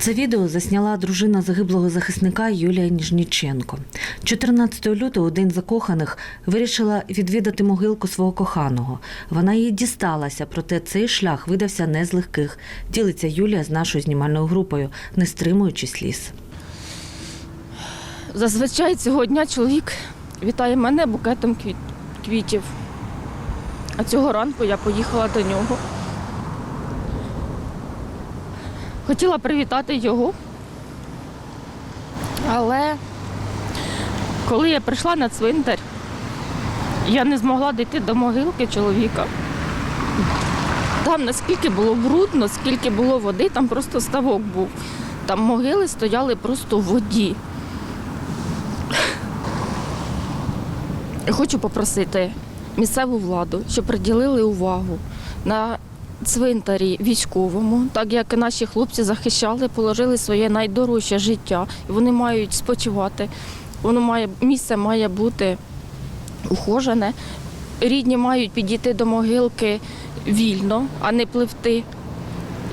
Це відео засняла дружина загиблого захисника Юлія Ніжніченко. 14 лютого день закоханих вирішила відвідати могилку свого коханого. Вона їй дісталася, проте цей шлях видався не з легких. Ділиться Юлія з нашою знімальною групою, не стримуючи сліз. Зазвичай цього дня чоловік вітає мене букетом квітів. А цього ранку я поїхала до нього. Хотіла привітати його. Але коли я прийшла на цвинтар, я не змогла дійти до могилки чоловіка. Там наскільки було брудно, скільки було води, там просто ставок був. Там могили стояли просто в воді. Хочу попросити місцеву владу, щоб приділили увагу на цвинтарі військовому, так як наші хлопці захищали, положили своє найдорожче життя. І вони мають спочивати. Воно має місце має бути ухожене. Рідні мають підійти до могилки вільно, а не пливти.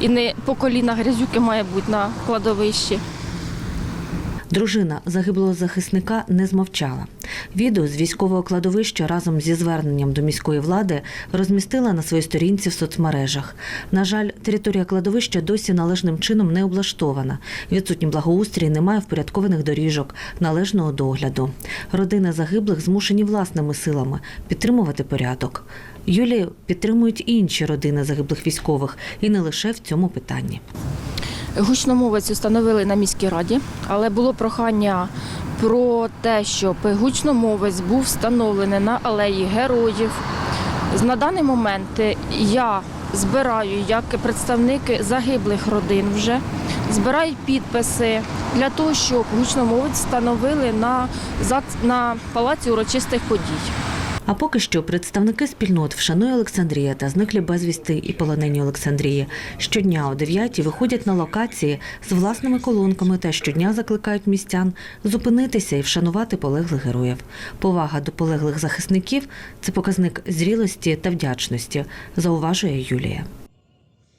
І не по коліна грязюки має бути на кладовищі. Дружина загиблого захисника не змовчала. Відео з військового кладовища разом зі зверненням до міської влади розмістила на своїй сторінці в соцмережах. На жаль, територія кладовища досі належним чином не облаштована. Відсутній благоустрій, немає впорядкованих доріжок, належного догляду. Родини загиблих змушені власними силами підтримувати порядок. Юлію підтримують інші родини загиблих військових, і не лише в цьому питанні. Гучномовець установили на міській раді, але було прохання про те, щоб гучномовець був встановлений на алеї героїв. На даний момент я збираю як представник загиблих родин вже, збираю підписи для того, щоб гучномовець встановили на, на палаці урочистих подій. А поки що представники спільнот «Вшануй Олександрія» та зниклі безвісти і полонені Олександрії щодня о 9 виходять на локації з власними колонками та щодня закликають містян зупинитися і вшанувати полеглих героїв. Повага до полеглих захисників це показник зрілості та вдячності, зауважує Юлія.